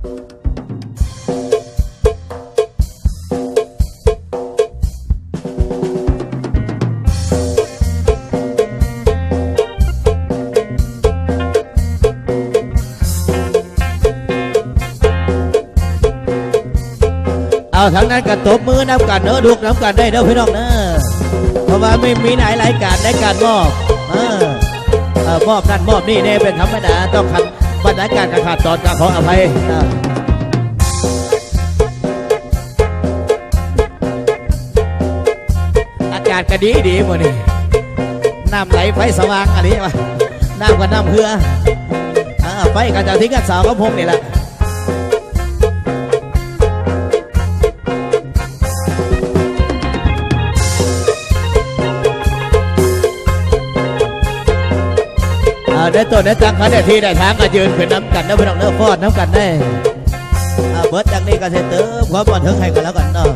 เอาทั้งนั้นก็ตบมือน้ำกันเนอะดูน้ำกันได้เด้อพี่น้องเนอะเพราะว่าไม่มีไหนรายการในการมอบเออมอบนั่นมอบนี่เนี่ยเป็นธรรมดาต้องขัด รรณาการกระขาดตอนก็ขออภัยอากาศก็ดีดีหมดนี่น้ำไหลไฟสว่างอันนี้วะน้ำกับน้ำเพื่อไฟก็จะทิ้งกันสาวกับผมนี่แหละ ได้ตัวได้ตังค์เขาได้ที่ได้ทางก็ยืนขึ้นน้ำกันนะพี่น้องเนื้อฟอดน้ำกันได้อ่าเบิร์ดจังนี้ก็เสร็จเติมความบันเทิงให้กันแล้วกันเนาะ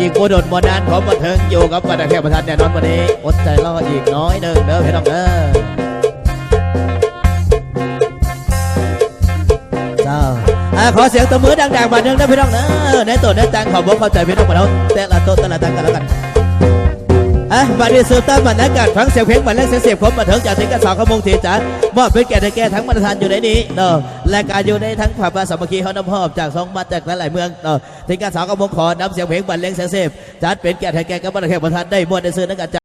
อีกโมดดโมนานของบันเทิงอยู่กับวันแค่ประธานแน่นอนวันนี้อดใจรออีกน้อยหนึ่งเด้อพี่น้องเด้อ ขอเสียงตบมือดังๆมาหนึ่องนะพี่น้องเนอะในตัวในตังขอบอกเข้าใจพี่น้องมาแล้วแต่ละโต๊ะแต่ละตังกันแล้วกันอะบัดนี้สืบตามบรรยากาศฟังเสียงเพลงบรรเลงเสียงเสียงผมมาถึงจากถึงกันสองขโมงทีจ้ามอบเป็นแก่ในแก่ทั้งบรรทานอยู่ในนี้เนาะและการอยู่ในทั้งผับสามัคคีเขานำหอบจากสองมาจากหลายๆเมืองเนาะถึงกันสองขโมงขอนำเสียงเพลงบรรเลงเสียงเสียงจัดเป็นแก่ในแก่กับบรรทานบรรทานได้มวดได้ซื้อนักการ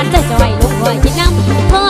านเขาวันจะจอยลงคอยคิดน้ำพ่อจะดับหน้าแล้วรถสำแถวหายไปหา